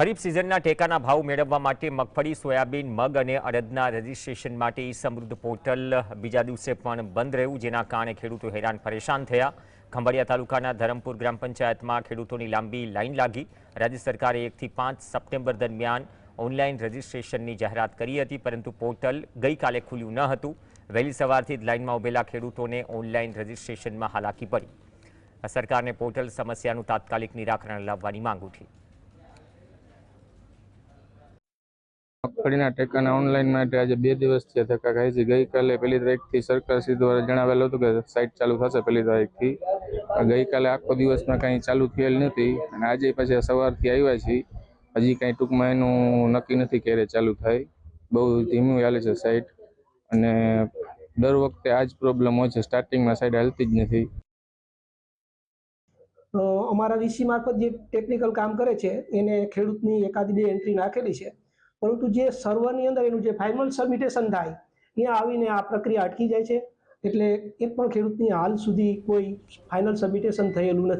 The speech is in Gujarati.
ખરીફ સિઝનના ટેકાના ભાવ મેળવવા માટે મગફળી, સોયાબીન, મગ અને અડદના રજીસ્ટ્રેશન માટે સમૃદ્ધ પોર્ટલ બીજા દિવસે પણ બંધ રહ્યું, જેના કારણે ખેડૂતો હેરાન પરેશાન થયા. ખંભાળિયા તાલુકાના ધરમપુર ગ્રામ પંચાયતમાં ખેડૂતોની લાંબી લાઈન લાગી. રાજ્ય સરકારે એકથી પાંચ સપ્ટેમ્બર દરમિયાન ઓનલાઈન રજીસ્ટ્રેશનની જાહેરાત કરી હતી, પરંતુ પોર્ટલ ગઈકાલે ખુલ્યું ન હતું. વહેલી સવારથી જ લાઇનમાં ઉભેલા ખેડૂતોને ઓનલાઈન રજીસ્ટ્રેશનમાં હાલાકી પડી. સરકારને પોર્ટલ સમસ્યાનું તાત્કાલિક નિરાકરણ લાવવાની માંગ ઉઠી. મગફળીના ટેકાના ઓનલાઈન માટે આજે બે દિવસથી ધક્કા ખાય છે ગઈકાલે પહેલી તારીખથી સરકાર શ્રી દ્વારા જણાવેલું હતું કે સાઇટ ચાલુ થશે પહેલી તારીખથી. ગઈકાલે આખો દિવસમાં કાંઈ ચાલુ થયેલ નથી અને આજે પછી સવારથી આવ્યા છીએ. હજી કાંઈ ટૂંકમાં એનું નક્કી નથી ક્યારે ચાલુ થાય. બહુ ધીમું હાલે છે સાઇટ અને દર વખતે આ જ પ્રોબ્લેમ હોય છે. સ્ટાર્ટિંગમાં સાઇટ હાલતી જ નથી. અમારા વીસી મારફત જે ટેકનિકલ કામ કરે છે, એને ખેડૂતની એકાદ બે એન્ટ્રી નાખેલી છે. પરંતુ જે સર્વરની અંદર એનું જે ફાઇનલ સબમિટેશન થાય, ત્યાં આવીને આ પ્રક્રિયા અટકી જાય છે. એટલે એક પણ ખેડૂતની હાલ સુધી કોઈ ફાઇનલ સબમિટેશન થયેલું નથી.